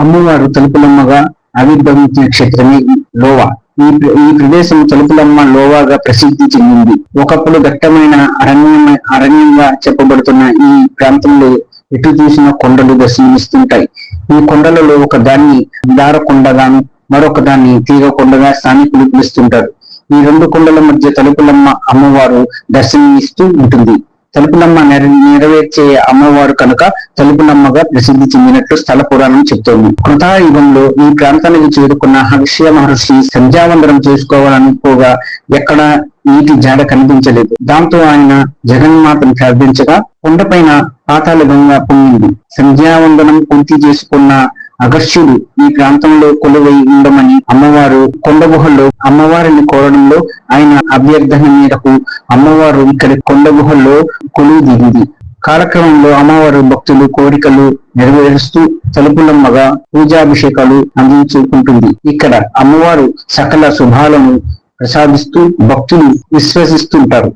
అమ్మవారు తలుపులమ్మగా ఆవిర్భవించిన క్షేత్రమే లోవా. ఈ ఈ ప్రదేశం తలుపులమ్మ లోవాగా ప్రసిద్ధి చెందింది. ఒకప్పుడు దట్టమైన అరణ్యం అరణ్యంగా చెప్పబడుతున్న ఈ ప్రాంతంలో ఎటు చూసిన కొండలు దర్శనమిస్తుంటాయి. ఈ కొండలలో ఒక దాన్ని దార కొండగాను మరొక దాన్ని తీగ కొండగా స్థానికులు పిలుస్తుంటారు. ఈ రెండు కొండల మధ్య తలుపులమ్మ అమ్మవారు దర్శనమిస్తూ ఉంటుంది. తలుపులమ్మ నెరవేర్చే అమ్మవారు కనుక తలుపులమ్మగా ప్రసిద్ధి చెందినట్లు స్థల పురాణం చెప్తోంది. కృతాయుగంలో ఈ ప్రాంతానికి చేరుకున్న హర్షియ మహర్షి సంధ్యావందనం చేసుకోవాలనుకోగా ఎక్కడ నీటి జాడ కనిపించలేదు. దాంతో ఆయన జగన్మాతను ప్రార్థించగా కొండపైన పాతాళ గంగా పొందింది సంధ్యావందనం పూర్తి చేసుకున్న అగస్త్యుడు ఈ ప్రాంతంలో కొలువై ఉండమని అమ్మవారు కొండ గుహల్లో అమ్మవారిని కోరడంలో ఆయన అభ్యర్థన మేరకు అమ్మవారు ఇక్కడి కొండ గుహల్లో కొలువు దిగింది. కాలక్రమంలో అమ్మవారు భక్తులు కోరికలు నెరవేరుస్తూ తలుపులమ్మగా పూజాభిషేకాలు అందించుకుంటుంది. ఇక్కడ అమ్మవారు సకల శుభాలను ప్రసాదిస్తూ భక్తులు విశ్వసిస్తుంటారు.